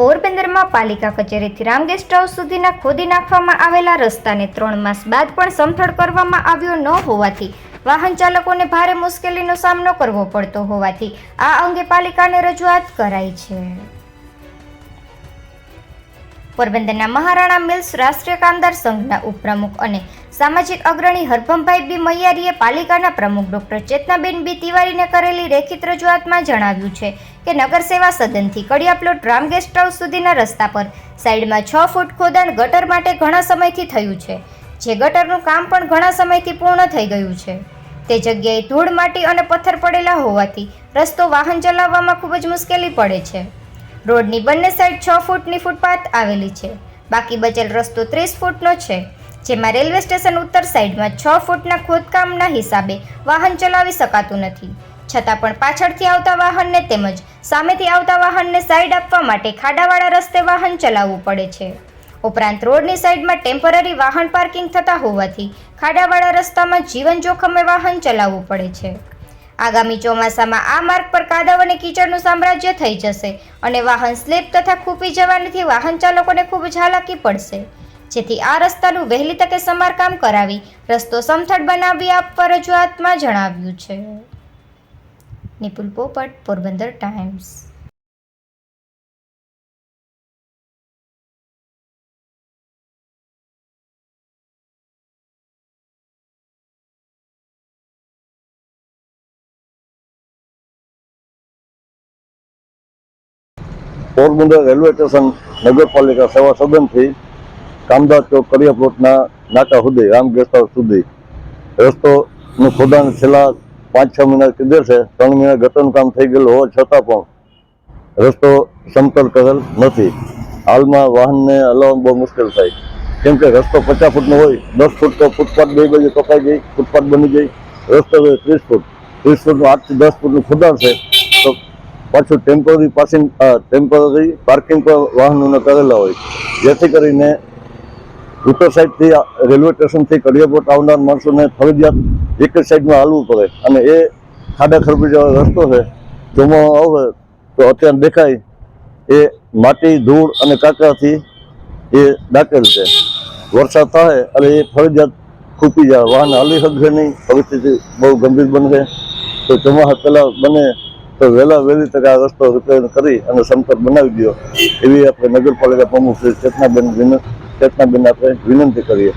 પોરબંદરમાં પાલિકા કચેરીથી Ram guest house સુધીના ખોદી નાખવામાં આવેલા રસ્તાને ત્રણ માસ બાદ પણ સમથળ કરવામાં આવ્યો ન હોવાથી વાહન ચાલકોને ભારે મુશ્કેલીનો સામનો કરવો પડતો હોવાથી આ અંગે પાલિકાને રજૂઆત કરાઈ છે. પોરબંદરના મહારાણા મિલ્સ રાષ્ટ્રીય કામદાર સંઘના ઉપપ્રમુખ અને સામાજિક અગ્રણી હરભમભાઈ બી મૈયારીએ પાલિકાના પ્રમુખ ડોક્ટર ચેતનાબેન બી તિવારીને કરેલી લેખિત રજૂઆતમાં જણાવ્યું છે કે નગર સેવા સદનથી કડિયા પ્લોટ રામ ગેસ્ટ હાઉસ સુધીના રસ્તા પર સાઈડમાં છ ફૂટ ખોદાણ ગટર માટે ઘણા સમયથી થયું છે, જે ગટરનું કામ પણ ઘણા સમયથી પૂર્ણ થઈ ગયું છે. તે જગ્યાએ ધૂળ માટી અને પથ્થર પડેલા હોવાથી રસ્તો વાહન ચલાવવામાં ખૂબ જ મુશ્કેલી પડે છે. રોડની બંને સાઈડ છ ફૂટની ફૂટપાથ આવેલી છે, બાકી બચેલ રસ્તો ત્રીસ ફૂટનો છે. જેમાં રેલવે સ્ટેશન ઉત્તર સાઈડમાં છ ફૂટના ખોદકામના હિસાબે વાહન ચલાવી શકાતું નથી. છતાં પણ પાછળથી આવતા વાહનને તેમજ સામેથી આવતા વાહનને સાઈડ આપવા માટે ખાડાવાળા રસ્તે વાહન ચલાવવું પડે છે. ઉપરાંત રોડની સાઈડમાં ટેમ્પરરી વાહન પાર્કિંગ થતા હોવાથી ખાડાવાળા રસ્તામાં જીવન જોખમે વાહન ચલાવવું પડે છે. આગામી ચોમાસામાં આ માર્ગ પર કાદવ અને કીચડનું સામ્રાજ્ય થઈ જશે અને વાહન સ્લીપ તથા ખૂપી જવાથી વાહન ચાલકોને ખૂબ જ પડશે. જેથી આ રસ્તાનું વહેલી તકે સમારકામ કરાવી રસ્તો સમથળ બનાવી આપવા રજૂઆતમાં જણાવ્યું છે. Nipul Popat, Porbandar times. Porbandar railway station નગરપાલિકા સેવા સદનથી કામદાર ચોક કડિયા પ્લોટના નાકા સુધી, રામ ગેસ્ટ સુધી. રસ્તોનું ખોદાણ છેલ્લા પાંચ છ મહિના કીધે છે. ત્રણ મહિના ગટરનું કામ થઈ ગયેલું હોવા છતાં પણ રસ્તો સમતલ કરેલ નથી. હાલમાં વાહનને હલાવવાનું બહુ મુશ્કેલ થાય. કેમ કે રસ્તો પચાસ ફૂટનો હોય, દસ ફૂટ તો ફૂટપાથ બે બાજુ કપાઈ ગઈ, ફૂટપાથ બની ગઈ. રસ્તો ત્રીસ ફૂટ. ત્રીસ ફૂટનું આઠથી દસ ફૂટનું ખોદાણ છે. તો પાછું ટેમ્પરરી પાસિંગ ટેમ્પરરી પાર્કિંગ પર વાહનોને કરેલા હોય. જેથી કરીને ઉત્તર સાઈડથી રેલવે સ્ટેશનથી કડિયાપોટ આવનાર માણસોને ફરજિયાત એક જ સાઈડમાં હાલવું પડે. અને એ ખાડા ખરબી રસ્તો છે ચોમાસું આવે તો અત્યારે દેખાય, એ માટી, ધૂળ અને કાંકરાથી એ દાખલ છે. વરસાદ થાય અને એ ફરજિયાત ખૂપી જાય. વાહન હાલી શકશે નહીં, પરિસ્થિતિ બહુ ગંભીર બનશે. તો ચોમાસા પહેલાં બને તો વહેલા વહેલી તકે આ રસ્તો રિપેર કરી અને સમતલ બનાવી દો. એવી આપણે નગરપાલિકા પ્રમુખ શ્રી ચેતનાબેન વિન ચેતનાબેન આપણે વિનંતી કરીએ.